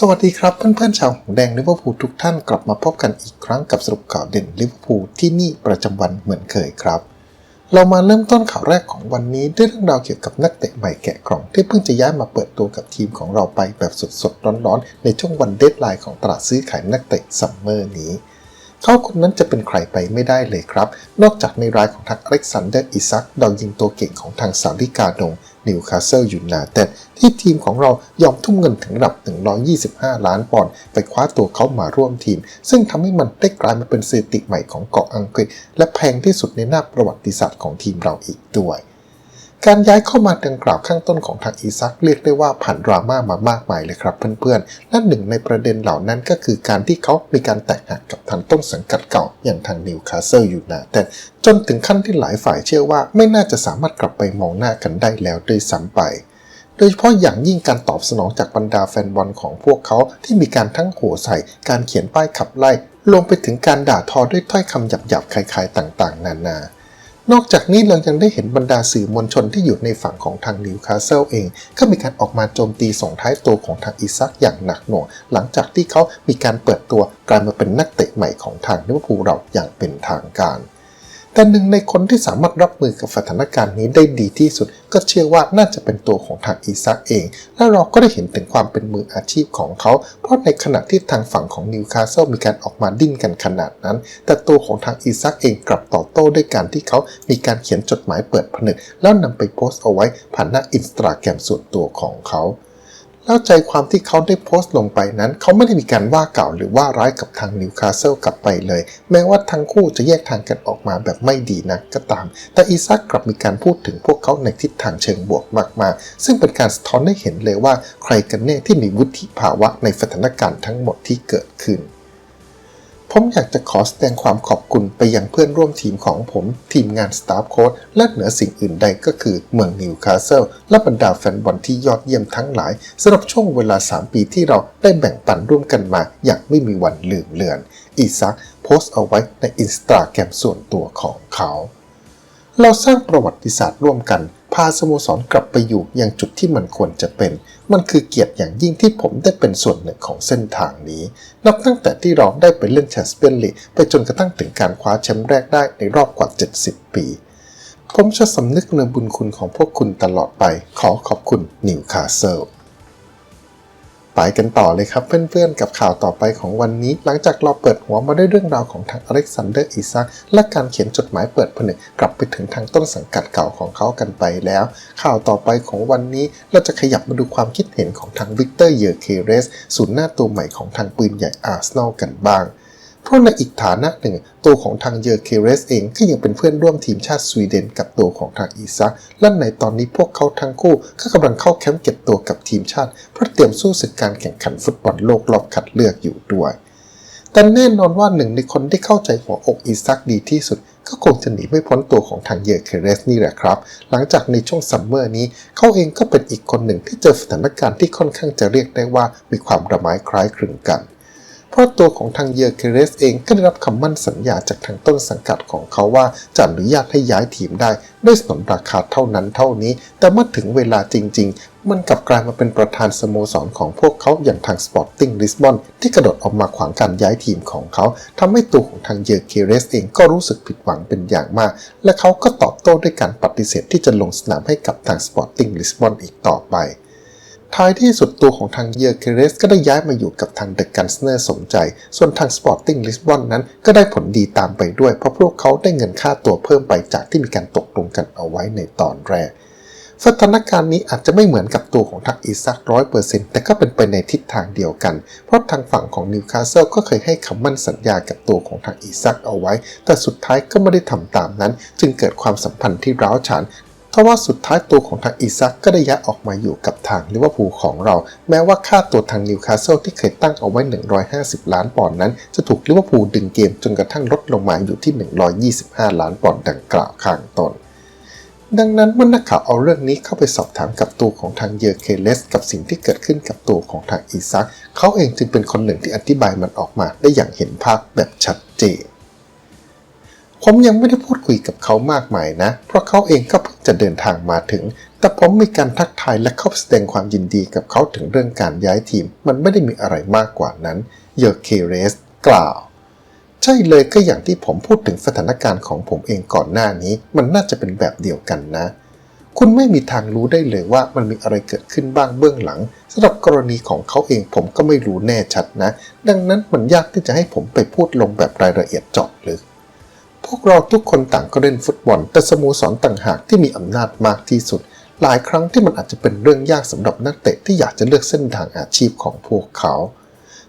สวัสดีครับเพื่อนๆชาวหงแดงลิเวอร์พูลทุกท่านกลับมาพบกันอีกครั้งกับสรุปข่าวเด่นลิเวอร์พูลที่นี่ประจำวันเหมือนเคยครับ เรามาเริ่มต้นข่าวแรกของวันนี้ด้วยเรื่องราวเกี่ยวกับนักเตะใหม่แกะกล่องที่เพิ่งจะย้ายมาเปิดตัวกับทีมของเราไปแบบสดๆร้อนๆ ในช่วงวันเดทไลน์ของตลาดซื้อขายนักเตะซัมเมอร์นี้ เขาคนนั้นจะเป็นใครไปไม่ได้เลยครับ นอกจากในรายของทางอเล็กซานเดอร์อิซักดาวยิงตัวเก่งของทางซาลิกาดงนิวคาสเซิลยูไนเต็ดที่ทีมของเรายอมทุ่มเงินถึงระดับ 125 ล้านปอนด์ไปคว้าตัวเขามาร่วมทีม ซึ่งทำให้มันได้กลายมาเป็นสถิติใหม่ของเกาะอังกฤษ และแพงที่สุดในหน้าประวัติศาสตร์ของทีมเราอีกด้วย การย้ายเข้ามาดังกล่าวข้างต้นของทางอีซักเรียกได้ว่าผ่านดราม่ามามากมายเลยครับเพื่อนๆ และหนึ่งในประเด็นเหล่านั้นก็คือการที่เขามีการแตกหักกับทางต้นสังกัดเก่าอย่างทางนิวคาสเซิลยูไนเต็ดจนถึงขั้นที่หลายฝ่ายเชื่อว่าไม่น่าจะสามารถกลับไปมองหน้ากันได้แล้วด้วยซ้ำไปโดยเฉพาะอย่างยิ่งการตอบสนองจากบรรดาแฟนบอลของพวกเขาที่มีการทั้งโห่ใส่ การเขียนป้ายขับไล่รวมไปถึงการด่าทอด้วยถ้อยคำหยาบๆคล้ายๆต่างๆ นานา นอกจากนี้เรายังได้เห็นบรรดาสื่อมวลชนที่อยู่ในฝั่งของทางนิวคาสเซิลเอง ก็มีการออกมาโจมตีส่งท้ายตัวของทางอิซักอย่างหนักหน่วงหลังจากที่เขามีการเปิดตัวกลายมาเป็นนักเตะใหม่ของทางลิเวอร์พูลเราอย่างเป็นทางการ แต่หนึ่งในคนที่สามารถรับมือกับสถานการณ์นี้ได้ดีที่สุด ก็เชื่อว่าน่าจะเป็นตัวของทางอีซักเอง และเราก็ได้เห็นถึงความเป็นมืออาชีพของเขา เพราะในขณะที่ทางฝั่งของนิวคาสเซิลมีการออกมาดิ้นกันขนาดนั้น แต่ตัวของทางอีซักเองกลับตอบโต้ด้วยการที่เขามีการเขียนจดหมายเปิดผนึก แล้วนำไปโพสต์เอาไว้ผ่านหน้าอินสตาแกรมส่วนตัวของเขา แล้วใจความที่เขาได้โพสต์ลงไปนั้น เขาไม่ได้มีการว่ากล่าวหรือว่าร้ายกับทางนิวคาสเซิลกลับไปเลย แม้ว่าทั้งคู่จะแยกทางกันออกมาแบบไม่ดีนักก็ตาม แต่อีซักกลับมีการพูดถึงพวกเขาในทิศทางเชิงบวกมากๆ ซึ่งเป็นการสะท้อนให้เห็นเลยว่าใครกันแน่ที่มีวุฒิภาวะในสถานการณ์ทั้งหมดที่เกิดขึ้น ผมอยากจะขอแสดงความขอบคุณไปยังเพื่อนร่วมทีมของผม ทีมงานสตาฟโค้ดและเหนือสิ่งอื่นใดก็คือเมืองนิวคาสเซิลและบรรดาแฟนบอลที่ยอดเยี่ยมทั้งหลายสำหรับช่วงเวลา 3 ปีที่เราได้แบ่งปันร่วมกันมา อย่างไม่มีวันลืมเลือน อีซักโพสต์เอาไว้ในอินสตาแกรมส่วนตัวของเขา เราสร้างประวัติศาสตร์ร่วมกัน พาสโมสรกลับไปอยู่ยังจุดที่มันควรจะเป็น มันคือเกียรติอย่างยิ่งที่ผมได้เป็นส่วนหนึ่งของเส้นทางนี้ นับตั้งแต่ที่เราได้ไปเล่นแชมเปี้ยนลีกไปจนกระทั่งถึงการคว้าแชมป์แรกได้ในรอบกว่า 70 ปี ผมจะสำนึกในบุญคุณของพวกคุณตลอดไป ขอขอบคุณนิวคาสเซิล ไปกันต่อเลยครับเพื่อนๆ กับข่าวต่อไปของวันนี้ หลังจากเราเปิดหัวมาด้วยเรื่องราวของทางอเล็กซานเดอร์อิซักและการเขียนจดหมายเปิดผนึกกลับไปถึงทางต้นสังกัดเก่าของเขากันไปแล้ว ข่าวต่อไปของวันนี้เราจะขยับมาดูความคิดเห็นของทางวิกเตอร์เยอร์เคเรสศูนย์หน้าตัวใหม่ของทางปืนใหญ่อาร์เซนอลกันบ้าง เพราะในอีกฐานะหนึ่ง ตัวของทางเยอร์เคเรสเองก็ยังเป็นเพื่อนร่วมทีมชาติสวีเดนกับตัวของทางอีซักและในตอนนี้พวกเขาทั้งคู่ก็กำลังเข้าแคมป์เก็บตัวกับทีมชาติเพื่อเตรียมสู้ศึกการแข่งขันฟุตบอลโลกรอบคัดเลือกอยู่ด้วย แต่แน่นอนว่าหนึ่งในคนที่เข้าใจหัวอกอีซักดีที่สุดก็คงจะหนีไม่พ้นตัวของทางเยอร์เคเรสนี่แหละครับ หลังจากในช่วงซัมเมอร์นี้ เขาเองก็เป็นอีกคนหนึ่งที่เจอสถานการณ์ที่ค่อนข้างจะเรียกได้ว่ามีความระไม้คล้ายคลึงกัน ราะตัวของทางเยอร์เคเรสเองก็ได้รับคำมั่นสัญญาจากทางต้นสังกัดของเขาว่าจะอนุญาตให้ย้ายทีมได้ด้วยสนนราคาเท่านั้นเท่านี้ แต่เมื่อถึงเวลาจริง ๆ มันกลับกลายมาเป็นประธานสโมสรของพวกเขาอย่างทางสปอร์ติ้งลิสบอนที่กระโดดออกมาขวางการย้ายทีมของเขาทำให้ตัวของทางเยอร์เคเรสเองก็รู้สึกผิดหวังเป็นอย่างมาก และเขาก็ตอบโต้ด้วยการปฏิเสธที่จะลงสนามให้กับทางสปอร์ติ้งลิสบอนอีกต่อไป ท้ายที่สุดตัวของทางเยอร์เคเรสก็ได้ย้ายมาอยู่กับทางเดอะกันสเนอร์สมใจ ส่วนทางสปอร์ติ้งลิสบอนนั้นก็ได้ผลดีตามไปด้วย เพราะพวกเขาได้เงินค่าตัวเพิ่มไปจากที่มีการตกลงกันเอาไว้ในตอนแรกสถานการณ์นี้อาจจะไม่เหมือนกับตัวของทางอีซักร้อยเปอร์เซ็นต์แต่ก็เป็นไปในทิศทางเดียวกัน เพราะทางฝั่งของนิวคาสเซิลก็เคยให้คำมั่นสัญญากับตัวของทางอีซักเอาไว้ แต่สุดท้ายก็ไม่ได้ทำตามนั้น จึงเกิดความสัมพันธ์ที่ร้าวฉาน ทว่าสุดท้ายตัวของทางอีซักก็ได้ย้ายออกมาอยู่กับทางลิเวอร์พูลของเรา แม้ว่าค่าตัวทางนิวคาสเซิลที่เคยตั้งเอาไว้ 150 ล้านปอนด์นั้น จะถูกลิเวอร์พูลดึงเกมจนกระทั่งลดลงมาอยู่ที่ 125 ล้านปอนด์ดังกล่าวข้างต้นดังนั้นเมื่อนักข่าวเอาเรื่องนี้เข้าไปสอบถามกับตัวของทางเยอร์เคเลส กับสิ่งที่เกิดขึ้นกับตัวของทางอีซักเขาเองจึงเป็นคนหนึ่งที่อธิบายมันออกมาได้อย่างเห็นภาพแบบชัดเจน ผมยังไม่ได้พูดคุยกับเขามากมายนะ เพราะเขาเองก็เพิ่งจะเดินทางมาถึง แต่ผมมีการทักทายและเข้าแสดงความยินดีกับเขาถึงเรื่องการย้ายทีม มันไม่ได้มีอะไรมากกว่านั้น เยอร์เคเรสกล่าว ใช่เลยก็อย่างที่ผมพูดถึงสถานการณ์ของผมเองก่อนหน้านี้ มันน่าจะเป็นแบบเดียวกันนะ คุณไม่มีทางรู้ได้เลยว่ามันมีอะไรเกิดขึ้นบ้างเบื้องหลังสำหรับกรณีของเขาเองผมก็ไม่รู้แน่ชัดนะ ดังนั้นมันยากที่จะให้ผมไปพูดลงแบบรายละเอียดเจาะลึก พวกเราทุกคนต่างก็เล่นฟุตบอล แต่สโมสรต่างหากที่มีอำนาจมากที่สุด หลายครั้งที่มันอาจจะเป็นเรื่องยากสำหรับนักเตะที่อยากจะเลือกเส้นทางอาชีพของพวกเขา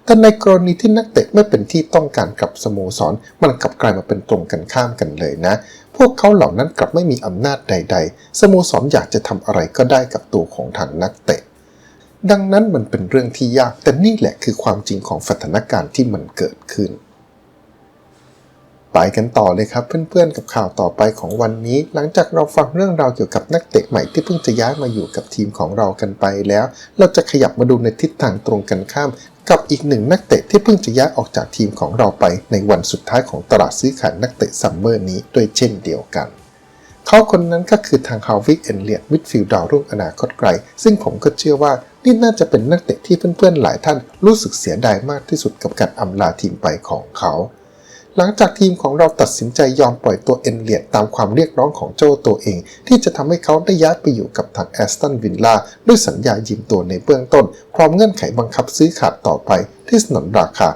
แต่ในกรณีที่นักเตะไม่เป็นที่ต้องการกับสโมสร มันกลับกลายมาเป็นตรงกันข้ามกันเลยนะ พวกเขาเหล่านั้นกลับไม่มีอำนาจใด ๆ สโมสรอยากจะทำอะไรก็ได้กับตัวของทางนักเตะ ดังนั้นมันเป็นเรื่องที่ยาก แต่นี่แหละคือความจริงของสถานการณ์ที่มันเกิดขึ้น ไปกันต่อเลยครับเพื่อนๆกับข่าวต่อไปของวันนี้ หลังจากเราฟังเรื่องราวเกี่ยวกับนักเตะใหม่ที่เพิ่งจะย้ายมาอยู่กับทีมของเรากันไปแล้ว เราจะขยับมาดูในทิศทางตรงกันข้าม กับอีกหนึ่งนักเตะที่เพิ่งจะย้ายออกจากทีมของเราไป ในวันสุดท้ายของตลาดซื้อขายนักเตะซัมเมอร์นี้ด้วยเช่นเดียวกันเขาคนนั้นก็คือทางฮาววิกเอนเลียดมิดฟิลด์ดาวรุ่งอนาคตไกล ซึ่งผมก็เชื่อว่านี่น่าจะเป็นนักเตะที่เพื่อนๆหลายท่านรู้สึกเสียดายมากที่สุดกับการอำลาทีมไปของเขา หลังจากทีมของเราตัดสินใจยอมปล่อยตัวเอ็นเลียดตามความเรียกร้องของโจตัวเอง ที่จะทำให้เขาได้ย้ายไปอยู่กับทางแอสตันวิลล่าด้วยสัญญายืมตัวในเบื้องต้น พร้อมเงื่อนไขบังคับซื้อขาดต่อไปที่สนนราคา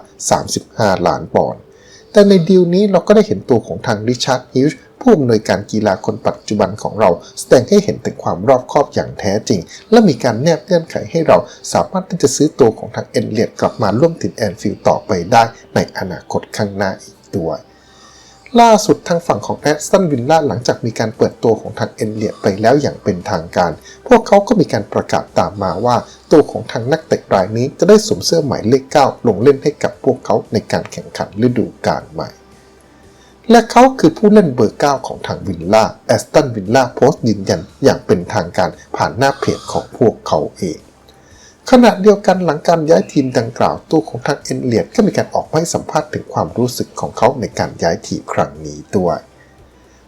35 ล้านปอนด์แต่ในดีลนี้เราก็ได้เห็นตัวของทางริชาร์ดฮิวช์ผู้อำนวยการกีฬาคนปัจจุบันของเรา แสดงให้เห็นถึงความรอบคอบอย่างแท้จริง และมีการแนบเงื่อนไขให้เราสามารถที่จะซื้อตัวของทางเอ็นเลียดกลับมาร่วมทีมแอนฟิลด์ต่อไปได้ในอนาคตข้างหน้าอีก ด้วล่าสุดทางฝั่งของแอสตันวิลล่าหลังจากมีการเปิดตัวของทางเอ็นเลียไปแล้วอย่างเป็นทางการ พวกเขาก็มีการประกาศตามมาว่า ตัวของทางนักเตะรายนี้จะได้สวมเสื้อหมายเลข 9 ลงเล่นให้กับพวกเขาในการแข่งขันฤดูกาลใหม่และเขาคือผู้เล่นเบอร์ 9 ของทางวิลล่าแอสตันวิลล่าโพสต์ยืนยันอย่างเป็นทางการผ่านหน้าเพจของพวกเขาเอง ขณะเดียวกันหลังการย้ายทีมดังกล่าวตู้ของทางเอ็นเลียดก็มีการออกมาให้สัมภาษณ์ถึงความรู้สึกของเขาในการย้ายทีมครั้งนี้ด้วย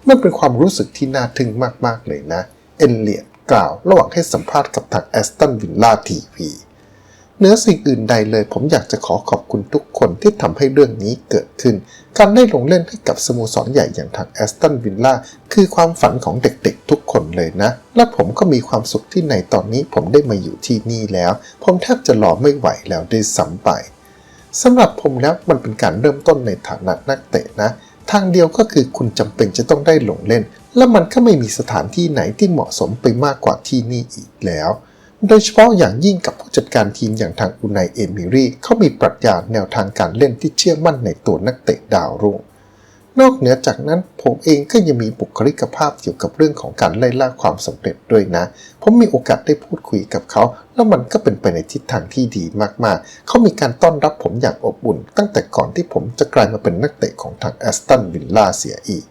มันเป็นความรู้สึกที่น่าทึ่งมากๆเลยนะ เอ็นเลียดกล่าวระหว่างให้สัมภาษณ์กับทางแอสตันวิลล่าทีวี เนื้อสิ่งอื่นใดเลย ผมอยากจะขอขอบคุณทุกคนที่ทำให้เรื่องนี้เกิดขึ้น การได้ลงเล่นให้กับสโมสรใหญ่อย่างทางแอสตันวิลล่าคือความฝันของเด็กๆทุกคนเลยนะ และผมก็มีความสุขที่ในตอนนี้ผมได้มาอยู่ที่นี่แล้ว ผมแทบจะรอไม่ไหวแล้วด้วยซ้ำไปสำหรับผมแล้วมันเป็นการเริ่มต้นในฐานะนักเตะนะ ทางเดียวก็คือคุณจำเป็นจะต้องได้ลงเล่น และมันก็ไม่มีสถานที่ไหนที่เหมาะสมไปมากกว่าที่นี่อีกแล้ว โดยเฉพาะอย่างยิ่งกับผู้จัดการทีมอย่างทางอุนายเอมิรีเขามีปรัชญาแนวทางการเล่นที่เชื่อมั่นในตัวนักเตะดาวรุ่ง นอกเหนือจากนั้นผมเองก็ยังมีบุคลิกภาพเกี่ยวกับเรื่องของการไล่ล่าความสำเร็จด้วยนะ ผมมีโอกาสได้พูดคุยกับเขา แล้วมันก็เป็นไปในทิศทางที่ดีมากๆ เขามีการต้อนรับผมอย่างอบอุ่น ตั้งแต่ก่อนที่ผมจะกลายมาเป็นนักเตะของทางแอสตันวิลล่าเสียอีก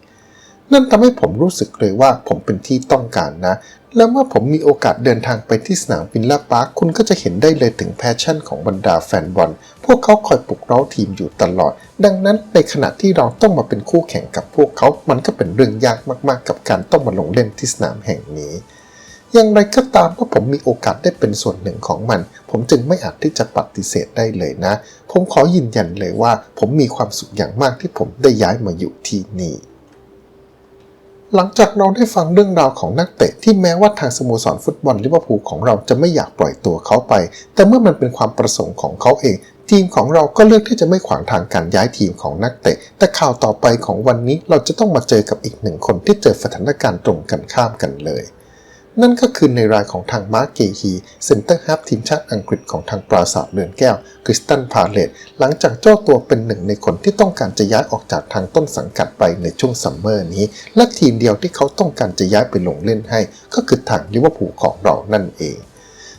นั่นทำให้ผมรู้สึกเลยว่าผมเป็นที่ต้องการนะ และเมื่อผมมีโอกาสเดินทางไปที่สนามวิลล่าพาร์คคุณก็จะเห็นได้เลยถึงแพชชั่นของบรรดาแฟนบอล พวกเขาคอยปลุกเร้าทีมอยู่ตลอด ดังนั้นในขณะที่เราต้องมาเป็นคู่แข่งกับพวกเขา มันก็เป็นเรื่องยากมากๆ กับการต้องมาลงเล่นที่สนามแห่งนี้ อย่างไรก็ตามเมื่อผมมีโอกาสได้เป็นส่วนหนึ่งของมัน ผมจึงไม่อาจที่จะปฏิเสธได้เลยนะ ผมขอยืนยันเลยว่า ผมมีความสุขอย่างมากที่ผมได้ย้ายมาอยู่ที่นี่ หลังจากเราได้ฟังเรื่องราวของนักเตะที่แม้ว่าทางสโมสรฟุตบอลลิเวอร์พูลของเราจะไม่อยากปล่อยตัวเขาไป แต่เมื่อมันเป็นความประสงค์ของเขาเอง ทีมของเราก็เลือกที่จะไม่ขวางทางการย้ายทีมของนักเตะ แต่ข่าวต่อไปของวันนี้เราจะต้องมาเจอกับอีกหนึ่งคนที่เจอสถานการณ์ตรงกันข้ามกันเลย นั่นก็คือในรายของทางมาร์กเกฮีเซนเตอร์ฮับทีมชาติอังกฤษของทางปราสาทเรือนแก้วคริสตันพาเลตหลังจากเจ้าตัวเป็นหนึ่งในคนที่ต้องการจะย้ายออกจากทางต้นสังกัดไปในช่วงซัมเมอร์นี้ และทีมเดียวที่เขาต้องการจะย้ายไปลงเล่นให้ ก็คือทางลิเวอร์พูลของเรานั่นเอง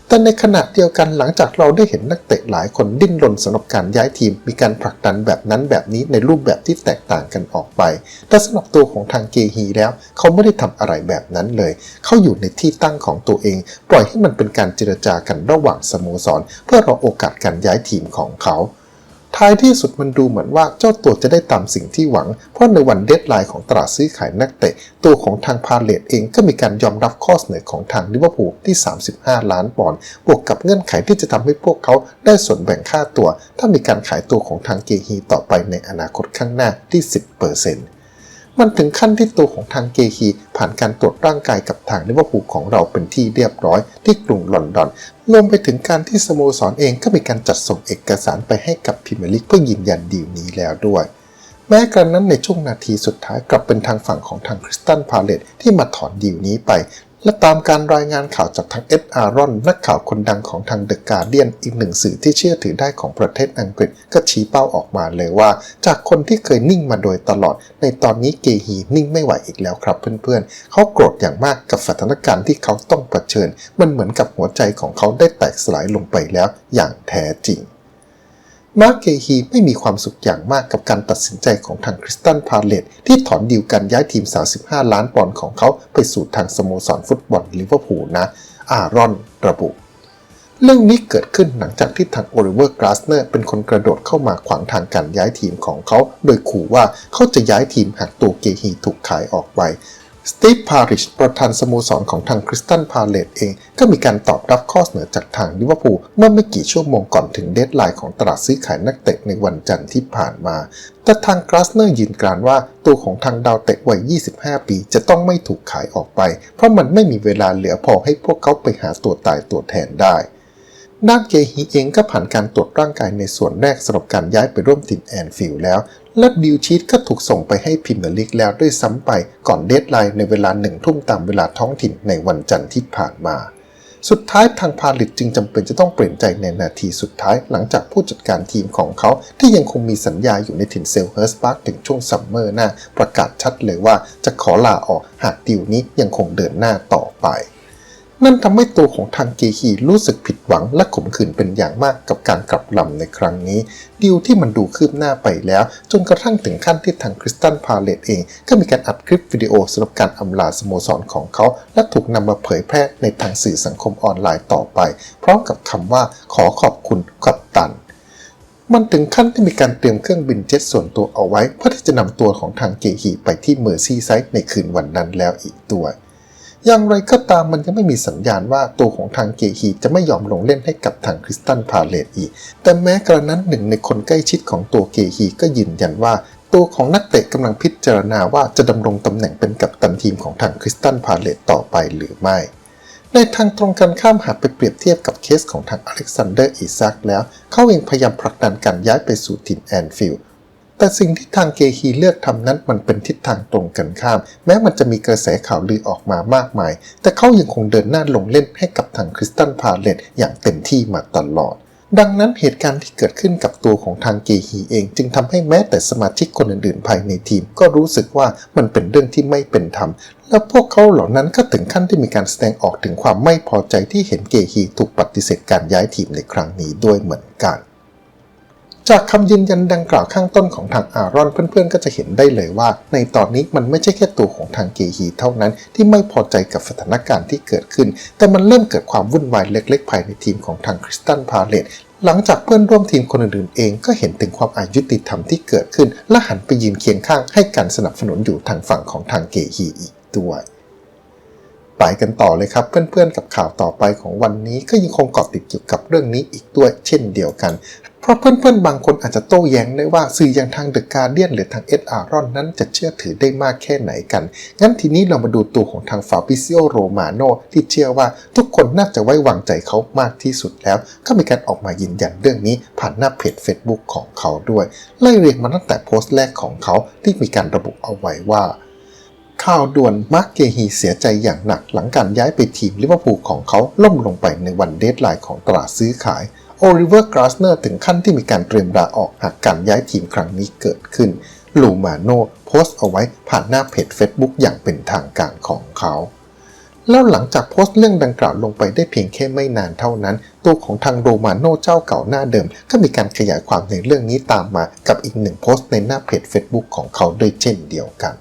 แต่ในขณะเดียวกันหลังจากเราได้เห็นนักเตะหลายคนดิ้นรนสำหรับการย้ายทีม มีการผลักดันแบบนั้นแบบนี้ในรูปแบบที่แตกต่างกันออกไป แต่สำหรับตัวของทางเกฮีแล้ว เขาไม่ได้ทำอะไรแบบนั้นเลย เขาอยู่ในที่ตั้งของตัวเอง ปล่อยให้มันเป็นการเจรจากันระหว่างสโมสร เพื่อรอโอกาสการย้ายทีมของเขา ท้ายที่สุดมันดูเหมือนว่าเจ้าตัวจะได้ตามสิ่งที่หวัง เพราะในวันเดทไลน์ของตลาดซื้อขายนักเตะ ตัวของทางพาเลตเองก็มีการยอมรับข้อเสนอของทางลิเวอร์พูลที่ 35 ล้านปอนด์บวกกับเงื่อนไขที่จะทำให้พวกเขาได้ส่วนแบ่งค่าตัว ถ้ามีการขายตัวของทางเกฮีต่อไปในอนาคตข้างหน้าที่ 10% มันถึงขั้นที่ตัวของทางเกฮีผ่านการตรวจร่างกายกับทางลิเวอร์พูลของเราเป็นที่เรียบร้อยที่กรุงลอนดอนรวมไปถึงการที่สโมสรเองก็มีการจัดส่งเอกสารไปให้กับพิมลิกเพื่อยืนยันดีลนี้แล้วด้วย แม้กระนั้นในช่วงนาทีสุดท้ายกลับเป็นทางฝั่งของทางคริสตันพาเลตที่มาถอนดีลนี้ไป และตามการรายงานข่าวจากทางเอ็ดอารอนนักข่าวคนดังของทางเดอะการเดียนอีกหนึ่งสื่อที่เชื่อถือได้ของประเทศอังกฤษก็ชี้เป้าออกมาเลยว่า จากคนที่เคยนิ่งมาโดยตลอด ในตอนนี้เกฮีนิ่งไม่ไหวอีกแล้วครับเพื่อนๆ เขาโกรธอย่างมากกับสถานการณ์ที่เขาต้องเผชิญ มันเหมือนกับหัวใจของเขาได้แตกสลายลงไปแล้วอย่างแท้จริง มาร์กเกฮีไม่มีความสุขอย่างมากกับการตัดสินใจของทางคริสตันพาเลตที่ถอนดีลการย้ายทีม 35 ล้านปอนด์ของเขาไปสู่ทางสโมสรฟุตบอลลิเวอร์พูลนะ อารอนระบุ เรื่องนี้เกิดขึ้นหลังจากที่ทางโอลิเวอร์กราสเนอร์เป็นคนกระโดดเข้ามาขวางทางการย้ายทีมของเขา โดยขู่ว่าเขาจะย้ายทีมหากตัวเกฮีถูกขายออกไป สตีฟพาริชประธานสโมสรของทางคริสตันพาเลตเอง ก็มีการตอบรับข้อเสนอจากทางลิเวอร์พูลเมื่อไม่กี่ชั่วโมงก่อนถึงเดดไลน์ของตลาดซื้อขายนักเตะในวันจันทร์ที่ผ่านมา แต่ทางกราสเนอร์ยืนกรานว่าตัวของทางดาวเตะวัย 25 ปีจะต้องไม่ถูกขายออกไป เพราะมันไม่มีเวลาเหลือพอให้พวกเขาไปหาตัวตายตัวแทนได้ด้านเกฮีเองก็ผ่านการตรวจร่างกายในส่วนแรกสำหรับการย้ายไปร่วมทีมแอนฟิลด์แล้ว และดิวชีตก็ถูกส่งไปให้พรีเมียร์ลีกแล้วด้วยซ้ำไปก่อนเดดไลน์ในเวลาหนึ่งทุ่มตามเวลาท้องถิ่นในวันจันทร์ที่ผ่านมา สุดท้ายทางพาลิตจึงจำเป็นจะต้องเปลี่ยนใจในนาทีสุดท้ายหลังจากผู้จัดการทีมของเขาที่ยังคงมีสัญญาอยู่ในถิ่นเซลเฮิร์สปาร์คถึงช่วงซัมเมอร์หน้าประกาศชัดเลยว่าจะขอลาออกหากดีลนี้ยังคงเดินหน้าต่อไป นั่นทำให้ตัวของทางเกฮีรู้สึกผิดหวังและขมขื่นเป็นอย่างมากกับการกลับลำในครั้งนี้ดีลที่มันดูคืบหน้าไปแล้ว จนกระทั่งถึงขั้นที่ทางคริสตันพาเลตเอง ก็มีการอัดคลิปวิดีโอสำหรับการอำลาสโมสรของเขา และถูกนำมาเผยแพร่ในทางสื่อสังคมออนไลน์ต่อไป พร้อมกับคำว่าขอขอบคุณกัปตันมันถึงขั้นที่มีการเตรียมเครื่องบินเจ็ตส่วนตัวเอาไว้ เพื่อที่จะนำตัวของทางเกฮีไปที่เมอร์ซีไซด์ในคืนวันนั้นแล้วอีกด้วย อย่างไรก็ตามมันยังไม่มีสัญญาณว่าตัวของทางเกฮีจะไม่ยอมลงเล่นให้กับทางคริสตันพาเลตอีก แต่แม้กระนั้นหนึ่งในคนใกล้ชิดของตัวเกฮีก็ยืนยันว่า ตัวของนักเตะกำลังพิจารณาว่าจะดำรงตำแหน่งเป็นกัปตันทีมของทางคริสตันพาเลตต่อไปหรือไม่ในทางตรงกันข้ามหากไปเปรียบเทียบกับเคสของทางอเล็กซานเดอร์อิซักแล้ว เขาเองพยายามผลักดันการย้ายไปสู่ทีมแอนฟิลด์ แต่สิ่งที่ทางเกฮีเลือกทำนั้นมันเป็นทิศทางตรงกันข้าม แม้มันจะมีกระแสข่าวลือออกมามากมาย แต่เขายังคงเดินหน้าลงเล่นให้กับทางคริสตันพาเลตอย่างเต็มที่มาตลอด ดังนั้นเหตุการณ์ที่เกิดขึ้นกับตัวของทางเกฮีเอง จึงทำให้แม้แต่สมาชิกคนอื่นๆ ภายในทีม ก็รู้สึกว่ามันเป็นเรื่องที่ไม่เป็นธรรมและพวกเขาเหล่านั้นก็ถึงขั้นที่มีการแสดงออกถึงความไม่พอใจที่เห็นเกฮีถูกปฏิเสธการย้ายทีมในครั้งนี้ด้วยเหมือนกัน จากคำยืนยันดังกล่าวข้างต้นของทางอารอนเพื่อนๆ ก็จะเห็นได้เลยว่า ในตอนนี้มันไม่ใช่แค่ตัวของทางเกฮีเท่านั้น ที่ไม่พอใจกับสถานการณ์ที่เกิดขึ้น แต่มันเริ่มเกิดความวุ่นวายเล็กๆ ภายในทีมของทางคริสตันพาเลตหลังจากเพื่อนร่วมทีมคนอื่นๆเองก็เห็นถึงความอายุติธรรมที่เกิดขึ้น และหันไปยืนเคียงข้างให้การสนับสนุนอยู่ทางฝั่งของทางเกฮีอีกด้วยไปกันต่อเลยครับเพื่อนๆ กับข่าวต่อไปของวันนี้ก็ยังคงเกาะติดเกี่ยวกับเรื่องนี้อีกด้วยเช่นเดียวกัน เพราะเพื่อนๆ บางคนอาจจะโต้แย้งได้ว่าสื่ออย่างทางเดอะการเดียนหรือทางเอ็ดอารอนนั้นจะเชื่อถือได้มากแค่ไหนกัน งั้นทีนี้เรามาดูตัวของทางฟาบิซิโอโรมาโนที่เชื่อว่าทุกคนน่าจะไว้วางใจเขามากที่สุดแล้ว ก็มีการออกมายืนยันเรื่องนี้ผ่านหน้าเพจ Facebook ของเขาด้วย ไล่เรียงมาตั้งแต่โพสต์แรกของเขาที่มีการระบุเอาไว้ว่าข่าวด่วนมาร์กเกฮีเสียใจอย่างหนักหลังการย้ายไปทีมลิเวอร์พูลของเขาล่มลงไปในวันเดดไลน์ของตลาดซื้อขาย โอลิเวอร์กราสเนอร์ถึงขั้นที่มีการเตรียมลาออกหากการย้ายทีมครั้งนี้เกิดขึ้น ลูมาโนโพสต์เอาไว้ผ่านหน้าเพจ Facebook อย่างเป็นทางการของเขา แล้วหลังจากโพสต์เรื่องดังกล่าวลงไปได้เพียงแค่ไม่นานเท่านั้น ตัวของทางโรมาโนเจ้าเก่าหน้าเดิม ก็มีการขยายความในเรื่องนี้ตามมากับอีกหนึ่งโพสต์ในหน้าเพจ Facebook ของเขาด้วยเช่นเดียวกัน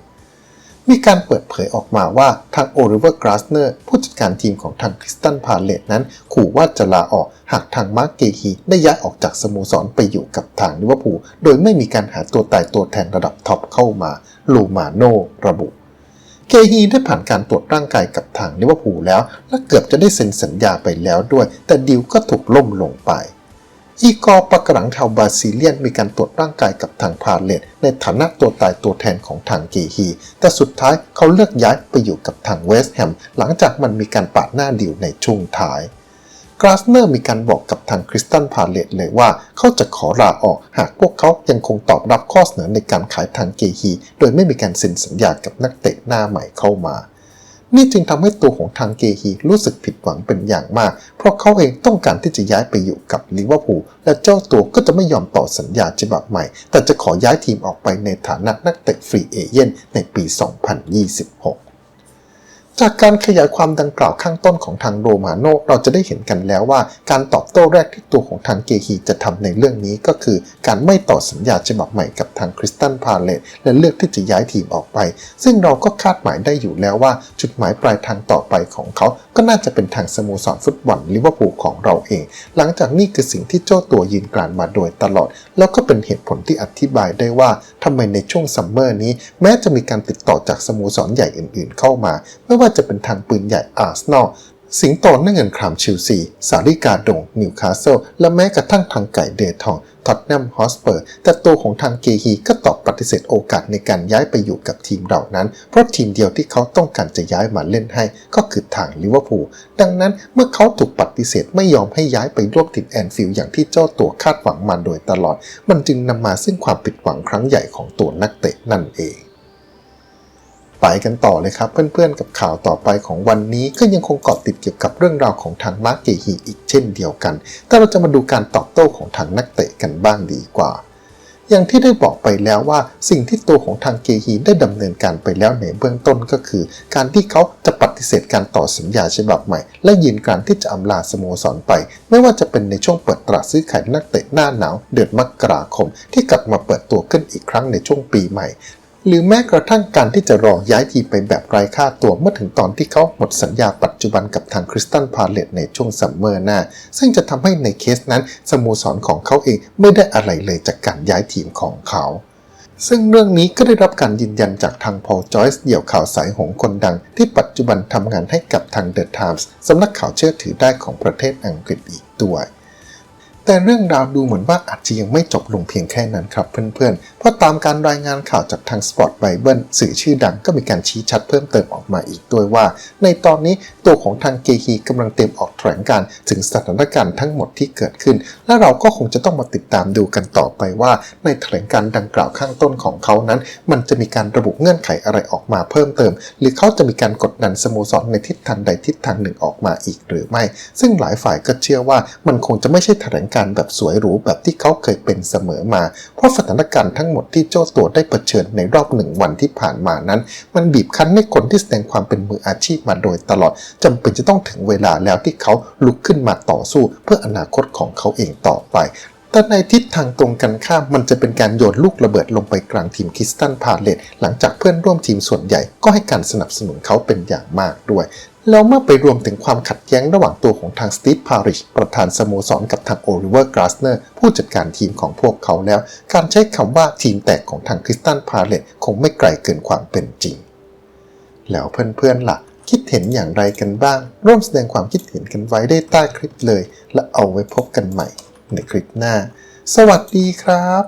มีการเปิดเผยออกมาว่าทางโอริเวอร์กราสเนอร์ผู้จัดการทีมของทางคริสตันพาเลตนั้น ขู่ว่าจะลาออกหากทางมาร์กเกฮีได้ย้ายออกจากสโมสรไปอยู่กับทางลิเวอร์พูลโดยไม่มีการหาตัวตายตัวแทนระดับท็อปเข้ามาลูมาโนระบุเกฮีได้ผ่านการตรวจร่างกายกับทางลิเวอร์พูลแล้ว และเกือบจะได้เซ็นสัญญาไปแล้วด้วย แต่ดิวก็ถูกล่มลงไป อีกอปะกรังชาวบราซิเลียนมีการตรวจร่างกายกับทางพาเลตในฐานะตัวตายตัวแทนของทางเกฮี แต่สุดท้ายเขาเลือกย้ายไปอยู่กับทางเวสต์แฮมหลังจากมันมีการปาดหน้าดิวในช่วงท้ายกราสเนอร์มีการบอกกับทางคริสตันพาเลตเลยว่าเขาจะขอลาออกหากพวกเขายังคงตอบรับข้อเสนอในการขายทางเกฮี โดยไม่มีการเซ็นสัญญากับนักเตะหน้าใหม่เข้ามา นี่จึงทำให้ตัวของทางเกฮีรู้สึกผิดหวังเป็นอย่างมาก เพราะเขาเองต้องการที่จะย้ายไปอยู่กับลิเวอร์พูลและเจ้าตัวก็จะไม่ยอมต่อสัญญาฉบับใหม่ แต่จะขอย้ายทีมออกไปในฐานะนักเตะฟรีเอเย่นในปี 2026 จากการขยายความดังกล่าวข้างต้นของทางโรมาโนเราจะได้เห็นกันแล้วว่า การตอบโต้แรกที่ตัวของทางเกฮีจะทำในเรื่องนี้ก็คือ การไม่ต่อสัญญาฉบับใหม่กับทางคริสตันพาเลตและเลือกที่จะย้ายทีมออกไป ซึ่งเราก็คาดหมายได้อยู่แล้วว่า จุดหมายปลายทางต่อไปของเขา ก็น่าจะเป็นทางสโมสรฟุตบอลลิเวอร์พูลของเราเอง หลังจากนี่คือสิ่งที่เจ้าตัวยืนกรานมาโดยตลอด แล้วก็เป็นเหตุผลที่อธิบายได้ว่าทำไมในช่วงซัมเมอร์นี้ แม้จะมีการติดต่อจากสโมสรใหญ่อื่นๆ เข้ามา ไม่ว่าจะเป็นทางปืนใหญ่อาร์เซนอลสิงโตนั่งเงินครามชิลซี สาริกาดง นิวคาสเซิล และแม้กระทั่งทางไก่เดทอง ท็อตแนมฮอสเปอร์แต่ตัวของทางเกฮีก็ตอบปฏิเสธโอกาสในการย้ายไปอยู่กับทีมเหล่านั้น เพราะทีมเดียวที่เขาต้องการจะย้ายมาเล่นให้ก็คือทางลิเวอร์พูลดังนั้นเมื่อเขาถูกปฏิเสธไม่ยอมให้ย้ายไปร่วมทีมแอนฟิลด์อย่างที่เจ้าตัวคาดหวังมาโดยตลอด มันจึงนำมาซึ่งความผิดหวังครั้งใหญ่ของตัวนักเตะนั่นเอง ไปกันต่อเลยครับ เพื่อนๆกับข่าวต่อไปของวันนี้ก็ยังคงเกาะติดเกี่ยวกับเรื่องราวของทางมาร์กเกฮีอีกเช่นเดียวกัน แต่เราจะมาดูการตอบโต้ของทางนักเตะกันบ้างดีกว่า อย่างที่ได้บอกไปแล้วว่าสิ่งที่ตัวของทางเกฮีได้ดำเนินการไปแล้วในเบื้องต้นก็คือ การที่เขาจะปฏิเสธการต่อสัญญาฉบับใหม่ และยืนการที่จะอำลาสโมสรไป ไม่ว่าจะเป็นในช่วงเปิดตลาดซื้อขายนักเตะหน้าหนาว เดือนมกราคม ที่กลับมาเปิดตัวขึ้นอีกครั้งในช่วงปีใหม่ หรือแม้กระทั่งการที่จะรอย้ายทีมไปแบบไร้ค่าตัวเมื่อถึงตอนที่เขาหมดสัญญาปัจจุบันกับทางคริสตันพาเลตในช่วงซัมเมอร์หน้า ซึ่งจะทำให้ในเคสนั้นสโมสรของเขาเองไม่ได้อะไรเลยจากการย้ายทีมของเขาซึ่งเรื่องนี้ก็ได้รับการยืนยันจากทางพอลจอยส์เดี่ยวข่าวสายหงคนดัง ที่ปัจจุบันทำงานให้กับทางเดอะไทมส์สำนักข่าวเชื่อถือได้ของประเทศอังกฤษอีกด้วย แต่เรื่องราวดูเหมือนว่าอาจจะยังไม่จบลงเพียงแค่นั้นครับเพื่อนๆ เพราะตามการรายงานข่าวจากทาง Spot Bible สื่อชื่อดังก็มีการชี้ชัดเพิ่มเติมออกมาอีกด้วยว่า ในตอนนี้ตัวของทางเกฮีกำลังเตรียมออกแถลงการ์ถึงสถานการณ์ทั้งหมดที่เกิดขึ้น และเราก็คงจะต้องมาติดตามดูกันต่อไปว่า ในแถลงการ์ดังกล่าวข้างต้นของเขานั้น มันจะมีการระบุเงื่อนไขอะไรออกมาเพิ่มเติม หรือเขาจะมีการกดดันสโมสรในทิศทางใดทิศทางหนึ่งออกมาอีกหรือไม่ ซึ่งหลายฝ่ายก็เชื่อว่ามันคงจะไม่ใช่แถลงการณ์แบบสวยหรูแบบที่เขาเคยเป็นเสมอมา เพราะสถานการณ์ทั้งหมดที่เจ้าตัวได้เผชิญในรอบหนึ่งวันที่ผ่านมานั้น มันบีบคั้นให้คนที่แสดงความเป็นมืออาชีพมาโดยตลอดจำเป็นจะต้องถึงเวลาแล้วที่เขาลุกขึ้นมาต่อสู้ เพื่ออนาคตของเขาเองต่อไปแต่ในทิศทางตรงกันข้ามมันจะเป็นการโยนลูกระเบิดลงไปกลางทีมคิสตันพาเลตหลังจากเพื่อนร่วมทีมส่วนใหญ่ก็ให้การสนับสนุนเขาเป็นอย่างมากด้วย แล้วเมื่อไปรวมถึงความขัดแย้งระหว่างตัวของทางสตีฟพาริชประธานสโมสรกับทางโอลิเวอร์กราสเนอร์ผู้จัดการทีมของพวกเขาแล้ว การใช้คำว่าทีมแตกของทางคริสตันพาเลตคงไม่ไกลเกินความเป็นจริง แล้วเพื่อนๆล่ะ คิดเห็นอย่างไรกันบ้าง ร่วมแสดงความคิดเห็นกันไว้ได้ใต้คลิปเลย และเอาไว้พบกันใหม่ในคลิปหน้า สวัสดีครับ